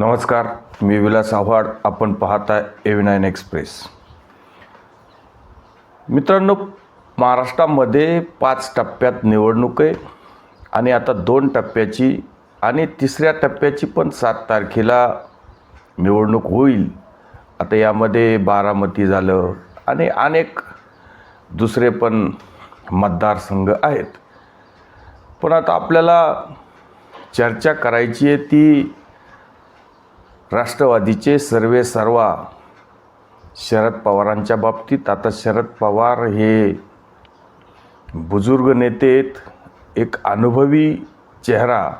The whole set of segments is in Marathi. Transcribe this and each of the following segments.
नमस्कार मी विलास आव्हाड. आपण पाहताय एव्ही नाईन एक्सप्रेस मित्रांनो महाराष्ट्रामध्ये पाच टप्प्यात निवडणूक आहे आणि आता दोन टप्प्याची आणि तिसऱ्या टप्प्याची पण सात तारखेला निवडणूक होईल. आता यामध्ये बारामती झालं आणि अनेक दुसरे पण मतदारसंघ आहेत. पण आता आपल्याला चर्चा करायची आहे ती राष्ट्रवादीचे सर्वे सर्वा शरद पवारांच्या बाबतीत. आता शरद पवार हे बुजुर्ग नेते एक अनुभवी चेहरा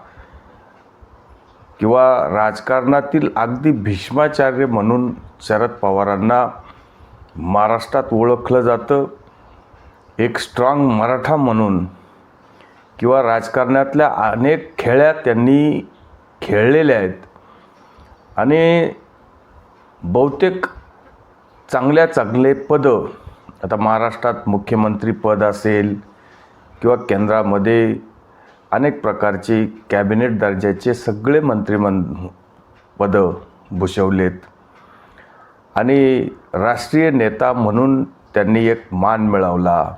किंवा राजकारणातील अगदी भीष्माचार्य म्हणून शरद पवारांना महाराष्ट्रात ओळखलं जातं. एक स्ट्रॉंग मराठा म्हणून किंवा राजकारणातल्या अनेक खेळ्या त्यांनी खेळलेल्या आहेत. आणि बहुतेक चांगल्या चांगले पदं आता महाराष्ट्रात मुख्यमंत्री पद असेल किंवा केंद्रामध्ये अनेक प्रकारचे कॅबिनेट दर्जाचे सगळे मंत्रिमं पदं भूषवलेत. आणि राष्ट्रीय नेता म्हणून त्यांनी एक मान मिळवला.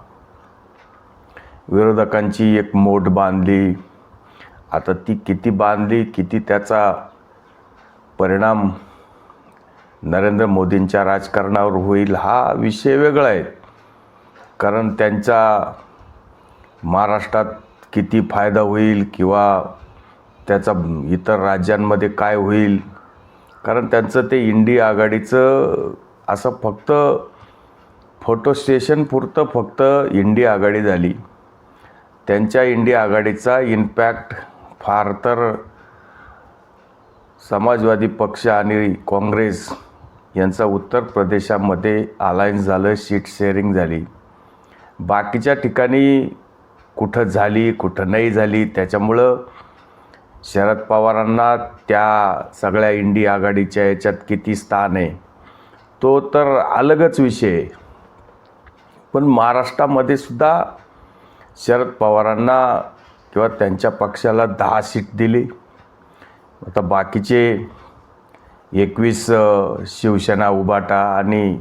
विरोधकांची एक मोठ बांधली. आता ती किती बांधली किती त्याचा परिणाम नरेंद्र मोदींच्या राजकारणावर होईल हा विषय वेगळा आहे. कारण त्यांचा महाराष्ट्रात किती फायदा होईल किंवा त्याचा इतर राज्यांमध्ये काय होईल. कारण त्यांचं ते इंडिया आघाडीचं असं फक्त फोटो स्टेशन पुरतं फक्त इंडिया आघाडी झाली. त्यांच्या इंडिया आघाडीचा इम्पॅक्ट फार तर समाजवादी पक्ष आणि काँग्रेस यांचा उत्तर प्रदेशामध्ये अलायन्स झालं सीट शेअरिंग झाली. बाकीच्या ठिकाणी कुठं झाली कुठं नाही झाली त्याच्यामुळं शरद पवारांना त्या सगळ्या इंडिया आघाडीच्या याच्यात किती स्थान आहे तो तर अलगच विषय आहे. पण महाराष्ट्रामध्ये सुद्धा शरद पवारांना किंवा त्यांच्या पक्षाला दहा सीट दिली. आता बाकीचे एकवीस शिवसेना उबाटा आणि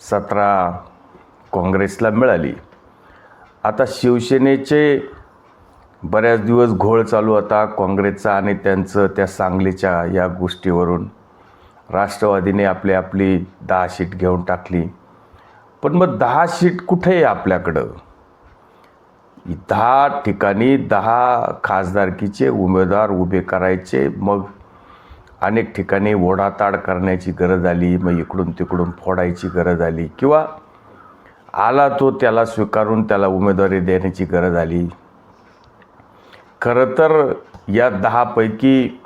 सतरा काँग्रेसला मिळाली. आता शिवसेनेचे बऱ्याच दिवस घोळ चालू होता काँग्रेसचा आणि त्यांचं त्या सांगलीच्या या गोष्टीवरून. राष्ट्रवादीने आपली आपली दहा सीट घेऊन टाकली. पण मग दहा सीट कुठे आहे आपल्याकडं? दहा ठिकाणी दहा खासदारकीचे उमेदवार उभे करायचे. मग अनेक ठिकाणी ओढाताड करण्याची गरज आली मग इकडून तिकडून फोडायची गरज आली किंवा आला तो त्याला स्वीकारून त्याला उमेदवारी देण्याची गरज आली. खरं तर या दहापैकी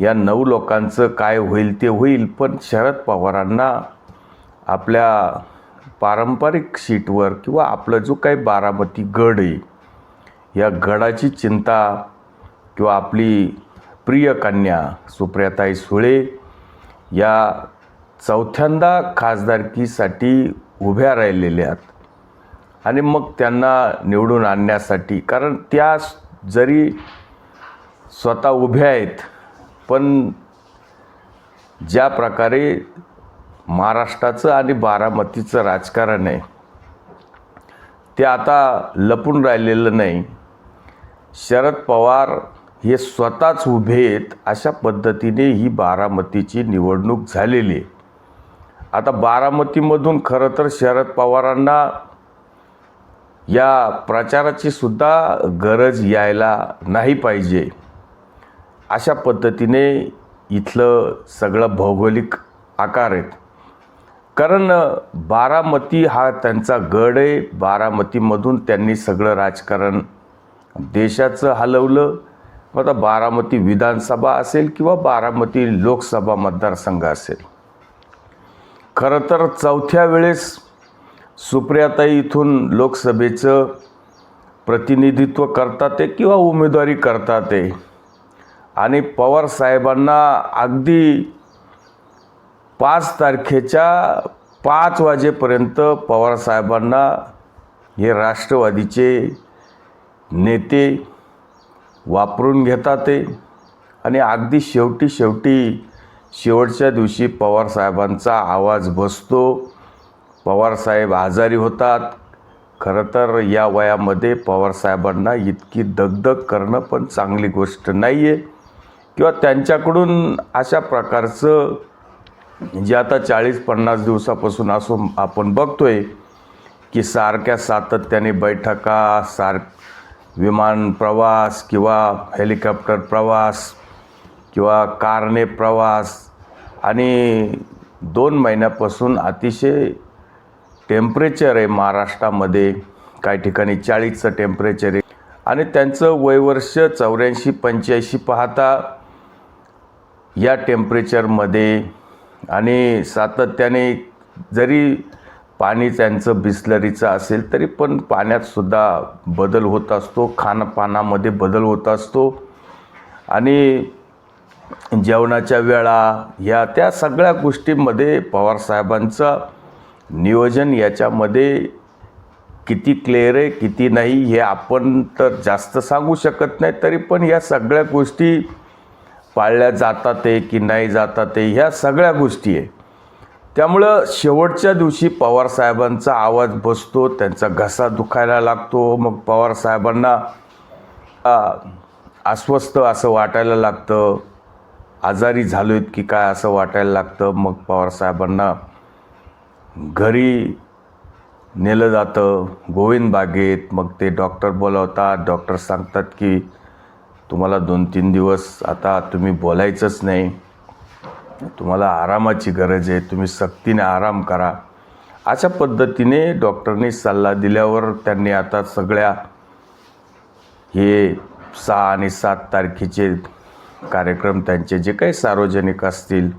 या नऊ लोकांचं काय होईल ते होईल पण शरद पवारांना आपल्या पारंपरिक सीटवर किंवा आपलं जो काही बारामती गड आहे या गडाची चिंता किंवा आपली प्रिय कन्या सुप्रियाताई सुळे या चौथ्यांदा खासदारकीसाठी उभ्या राहिलेल्या आहेत. आणि मग त्यांना निवडून आणण्यासाठी कारण त्या जरी स्वतः उभ्या आहेत पण ज्या प्रकारे महाराष्ट्राचं आणि बारामतीचं राजकारण आहे ते आता लपून राहिलेलं नाही. शरद पवार हे स्वतःच उभे आहेत अशा पद्धतीने ही बारामतीची निवडणूक झालेली आहे. आता बारामतीमधून खरं तर शरद पवारांना या प्रचाराची सुद्धा गरज यायला नाही पाहिजे. अशा पद्धतीने इथलं सगळं भौगोलिक आकार आहेत. कारण बारामती हा त्यांचा गड आहे. बारामतीमधून त्यांनी सगळं राजकारण देशाचं हलवलं मग आता बारामती विधानसभा असेल किंवा बारामती लोकसभा मतदारसंघ असेल. खरं तर चौथ्या वेळेस सुप्रियाताई इथून लोकसभेचं प्रतिनिधित्व करतात ते किंवा उमेदवारी करतात ते. आणि पवार साहेबांना अगदी पाच तारखेच्या पाच वाजेपर्यंत पवारसाहेबांना हे राष्ट्रवादीचे नेते वापरून घेतात ते. आणि अगदी शेवटी शेवटी शेवटच्या दिवशी पवारसाहेबांचा आवाज बसतो. पवारसाहेब आजारी होतात. खरं तर या वयामध्ये पवारसाहेबांना इतकी दगदग करणं पण चांगली गोष्ट नाही आहे किंवा त्यांच्याकडून अशा प्रकारचं जे आता चाळीस पन्नास दिवसापासून असो आपण बघतोय की सारख्या सातत्याने बैठका सार विमान प्रवास किंवा हेलिकॉप्टर प्रवास किंवा कारने प्रवास. आणि दोन महिन्यापासून अतिशय टेम्परेचर आहे महाराष्ट्रामध्ये. काही ठिकाणी चाळीसचं टेम्परेचर आहे. आणि त्यांचं वयवर्ष चौऱ्याऐंशी पंच्याऐंशी पाहता या टेम्परेचरमध्ये आणि सातत्याने जरी पाणी त्यांचं बिसलरीचं असेल तरी पण पाण्यातसुद्धा बदल होत असतो खानपानामध्ये बदल होत असतो. आणि जेवणाच्या वेळा ह्या त्या सगळ्या गोष्टींमध्ये पवारसाहेबांचं नियोजन याच्यामध्ये किती क्लिअर आहे किती नाही हे आपण तर जास्त सांगू शकत नाही तरी पण या सगळ्या गोष्टी पाळल्या जातात आहे की नाही जातात आहे ह्या सगळ्या गोष्टी आहे. त्यामुळं शेवटच्या दिवशी पवारसाहेबांचा आवाज बसतो त्यांचा घसा दुखायला लागतो. मग पवारसाहेबांना अस्वस्थ असं वाटायला लागतं. आजारी झालो आहेत की काय असं वाटायला लागतं. मग पवारसाहेबांना घरी नेलं जातं. गोविंद बागेत. मग ते डॉक्टर बोलावतात. डॉक्टर सांगतात की तुम्हाला दोन तीन दिवस आता तुम्ही बोलायचंच नाही. तुम्हाला आरामाची गरज आहे तुम्ही सक्तीने आराम करा. अशा पद्धतीने डॉक्टरनी सल्ला दिल्यावर त्यांनी आता सगळ्या हे सहा आणि सात तारखेचे कार्यक्रम त्यांचे जे काही सार्वजनिक असतील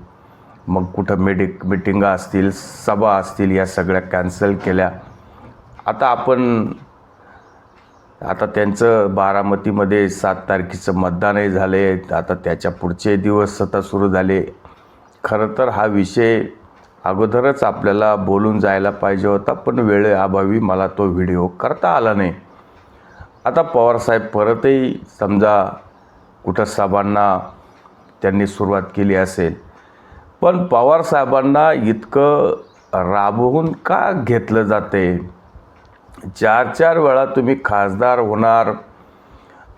मग कुठं मेडिक मिटिंगा असतील सभा असतील या सगळ्या कॅन्सल केल्या. आता आपण आता त्यांचं बारामतीमध्ये सात तारखेचं मतदानही झाले आता त्याच्या पुढचे दिवस आता सुरू झाले. खरं तर हा विषय अगोदरच आपल्याला बोलून जायला पाहिजे होता पण वेळेअभावी मला तो व्हिडिओ करता आला नाही. आता पवारसाहेब परतही समजा कुठं साहेबांना त्यांनी सुरुवात केली असेल पण पवारसाहेबांना इतकं राबवून का घेतलं जाते? चार चार वेळा तुम्ही खासदार होणार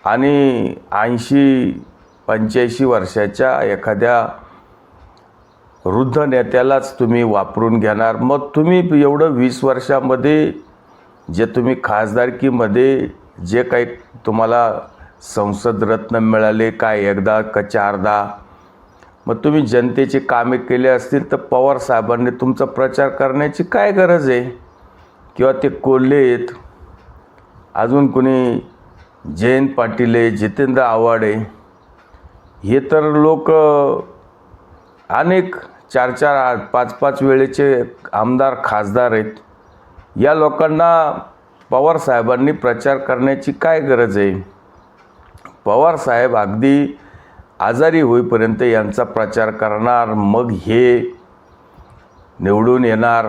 आणि ऐंशी पंच्याऐंशी वर्षाच्या एखाद्या वृद्ध नेत्यालाच तुम्ही वापरून घेणार. मग तुम्ही एवढं वीस वर्षामध्ये जे तुम्ही खासदारकीमध्ये जे काही तुम्हाला संसद रत्न मिळाले काय एकदा का चारदा मग तुम्ही जनतेची कामे केले असतील तर पवार साहेबांनी तुमचा प्रचार करण्याची काय गरज आहे? किंवा ते कोल्हेत अजून कोणी? जयंत पाटील आहे जितेंद्र आव्हाड आहे. हे तर लोक अनेक चार चार आठ पाच पाच वेळेचे आमदार खासदार आहेत. या लोकांना पवार साहेबांनी प्रचार करण्याची काय गरज आहे? पवारसाहेब अगदी आजारी होईपर्यंत यांचा प्रचार करणार मग हे निवडून येणार.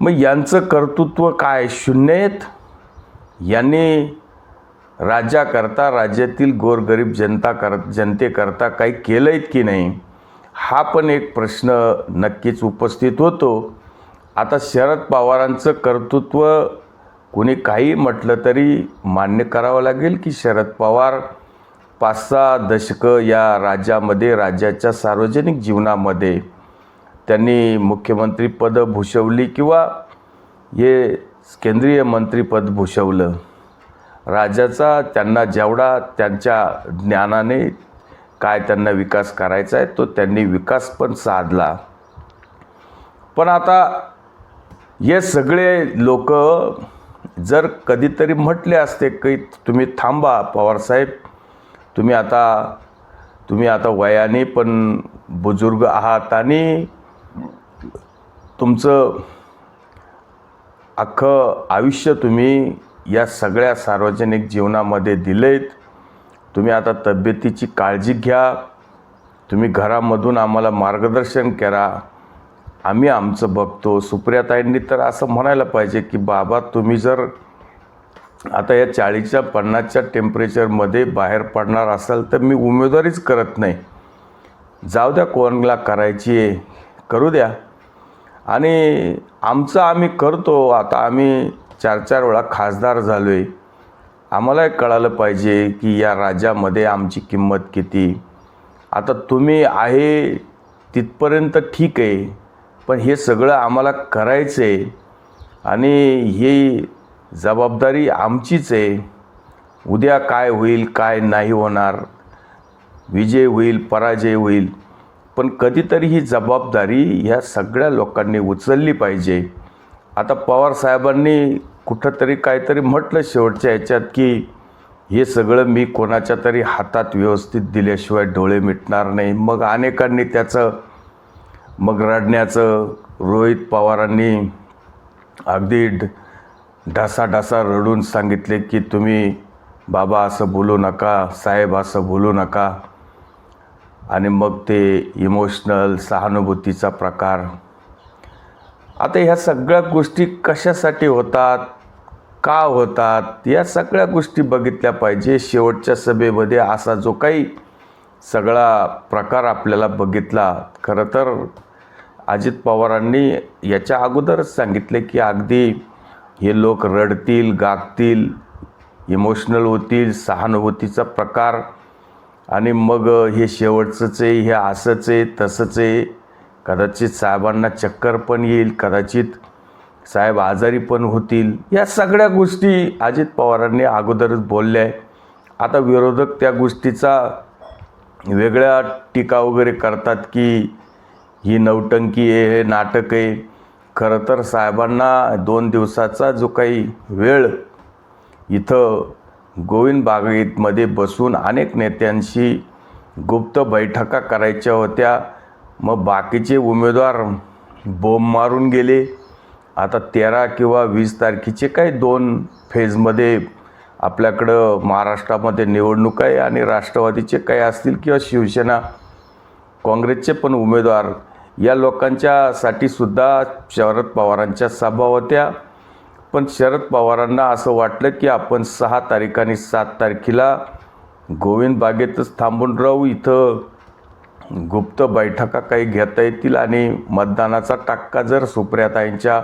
मग यांचं कर्तृत्व काय? शून्य आहेत? यांनी राज्याकरता राज्यातील गोरगरीब जनता कर जनतेकरता काही केलं आहेत की नाही? हा पण एक प्रश्न नक्कीच उपस्थित होतो. आता शरद पवारांचं कर्तृत्व कोणी काही म्हटलं तरी मान्य करावं लागेल की शरद पवार पाच सहा दशकं या राज्यामध्ये राज्याच्या सार्वजनिक जीवनामध्ये त्यांनी मुख्यमंत्रीपदं भूषवली किंवा हे केंद्रीय मंत्रीपद भूषवलं. राज्याचा त्यांना जेवढा त्यांच्या ज्ञानाने काय त्यांना विकास करायचा आहे तो त्यांनी विकास पण साधला. पण आता हे सगळे लोक जर कधीतरी म्हटले असते की तुम्ही थांबा पवारसाहेब तुम्ही आता तुम्ही आता वयाने पण बुजुर्ग आहात आणि तुमचं अख्खं आयुष्य तुम्ही या सगळ्या सार्वजनिक जीवनामध्ये दिलेत तुम्ही आता तब्येतीची काळजी घ्या. तुम्ही घरामधून आम्हाला मार्गदर्शन करा. आम्ही आमचं बघतो. सुप्रियाताईंनी तर असं म्हणायला पाहिजे की बाबा तुम्ही जर आता या चाळीसच्या पन्नासच्या टेम्परेचरमध्ये बाहेर पडणार असाल तर मी उमेदवारीच करत नाही. जाऊ द्या कोणला करायची आहे. करू द्या. आणि आमचं आम्ही करतो. आता आम्ही चार चार वेळा खासदार झालो आहे आम्हालाही कळालं पाहिजे की या राज्यामध्ये आमची किंमत किती. आता तुम्ही आहे तिथपर्यंत ठीक आहे पण हे सगळं आम्हाला करायचं आहे आणि ही जबाबदारी आमचीच आहे. उद्या काय होईल काय नाही होणार विजय होईल पराजय होईल पण कधीतरी ही जबाबदारी ह्या सगळ्या लोकांनी उचलली पाहिजे. आता पवार साहेबांनी कुठंतरी काहीतरी म्हटलं शेवटच्या ह्याच्यात की हे सगळं मी कोणाच्या तरी हातात व्यवस्थित दिल्याशिवाय डोळे मिटणार नाही. मग अनेकांनी त्याचं मग रडण्याचं रोहित पवारांनी अगदी ढ- ढासाढासा रडून सांगितले की तुम्ही बाबा असं बोलू नका साहेब असं बोलू नका. आणि मग ते इमोशनल सहानुभूतीचा प्रकार. आता ह्या सगळ्या गोष्टी कशासाठी होतात? का होतात या सगळ्या गोष्टी बघितल्या पाहिजे. शेवटच्या सभेमध्ये असा जो काही सगळा प्रकार आपल्याला बघितला खरं तर अजित पवारांनी याच्या अगोदरच सांगितले की अगदी हे लोक रडतील गागतील इमोशनल होतील सहानुभूतीचा प्रकार. आणि मग हे शेवटचंच आहे हे असंच आहे तसंच आहे कदाचित साहेबांना चक्कर पण येईल कदाचित साहेब आजारी पण होतील. या सगळ्या गोष्टी अजित पवारांनी अगोदरच बोलल्या आहे आता विरोधक त्या गोष्टीचा वेगळ्या टीका वगैरे करतात की ही नौटंकी आहे हे नाटक आहे. खरं तर साहेबांना दोन दिवसाचा जो काही वेळ इथं गोविंद बागेतमध्ये बसून अनेक नेत्यांशी गुप्त बैठका करायच्या होत्या. मग बाकीचे उमेदवार बोंब मारून गेले. आता तेरा किंवा वीस तारखेचे काही दोन फेजमध्ये आपल्याकडं महाराष्ट्रामध्ये निवडणूक आहे आणि राष्ट्रवादीचे काही असतील किंवा शिवसेना काँग्रेसचे पण उमेदवार या लोकांच्यासाठी सुद्धा शरद पवारांच्या सभा होत्या. पण शरद पवारांना असं वाटलं की आपण सहा तारीख आणि सात तारखेला गोविंद बागेतच थांबून राहू. इथं गुप्त बैठका काही घेता येतील आणि मतदानाचा टक्का जर सुप्रियाताईंच्या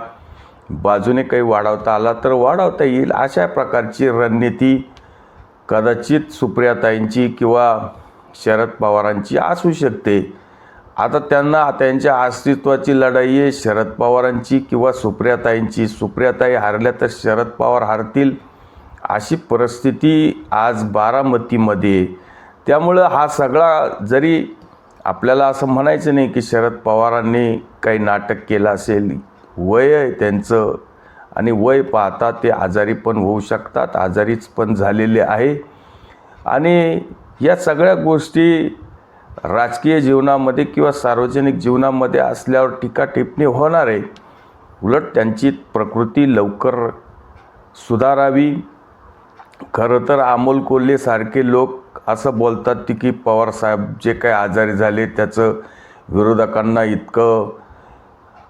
बाजूने काही वाढवता आला तर वाढवता येईल अशा प्रकारची रणनीती कदाचित सुप्रियाताईंची किंवा शरद पवारांची असू शकते. आता त्यांना त्यांच्या अस्तित्वाची लढाई आहे शरद पवारांची किंवा सुप्रियाताईंची. सुप्रियाताई हारल्या तर शरद पवार हारतील अशी परिस्थिती आज बारामतीमध्ये त्यामुळं हा सगळा जरी आपल्याला असं म्हणायचं नाही की शरद पवारांनी काही नाटक केलं असेल वय आहे त्यांचं. आणि वय पाहता ते आजारी पण होऊ शकतात आजारीच पण झालेले आहे. आणि या सगळ्या गोष्टी राजकीय जीवनामध्ये किंवा सार्वजनिक जीवनामध्ये असल्यावर टीका टिप्पणी होणार आहे. उलट त्यांची प्रकृती लवकर सुधारावी. खरं तर अमोल कोल्हेसारखे लोक असं बोलतात की की पवारसाहेब जे काही आजारी झाले त्याचं विरोधकांना इतकं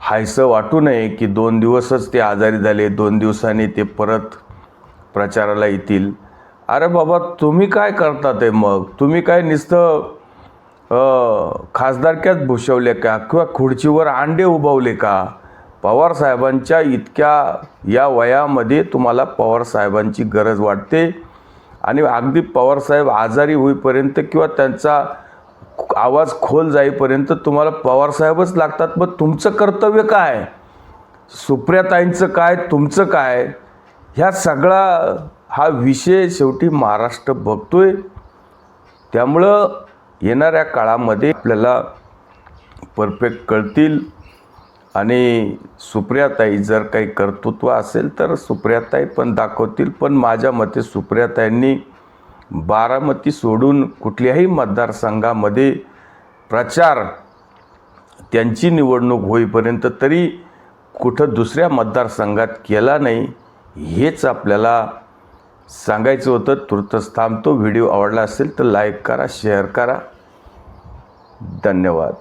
हायसं वाटू नये की दोन दिवसच ते आजारी झाले दोन दिवसांनी ते परत प्रचाराला येतील. अरे बाबा तुम्ही काय करता ते मग? तुम्ही काय नुसतं खासदारक्यात भूषवले का? किंवा खुर्चीवर अंडे उभवले का? पवार साहेबांच्या इतक्या या वयामध्ये तुम्हाला पवार साहेबांची गरज वाटते. आणि अगदी पवार साहेब आजारी होईपर्यंत किंवा त्यांचा आवाज खोल जाईपर्यंत तुम्हाला पवारसाहेबच लागतात. मग तुमचं कर्तव्य काय? सुप्रियाताईंचं काय? तुमचं काय? ह्या सगळा हा विषय शेवटी महाराष्ट्र बघतोय. त्यामुळं येणाऱ्या काळामध्ये आपल्याला परफेक्ट कळतील. आणि सुप्रियाताई जर काही कर्तृत्व असेल तर सुप्रियाताई पण दाखवतील. पण माझ्या मते सुप्रियाताईंनी बारामती सोडून कुठल्याही मतदारसंघामध्ये प्रचार त्यांची निवडणूक होईपर्यंत तरी कुठं दुसऱ्या मतदारसंघात केला नाही हेच आपल्याला सांगायचं होतं. तुर्तच थांबतो. व्हिडिओ आवडला असेल तर लाईक करा शेअर करा. धन्यवाद.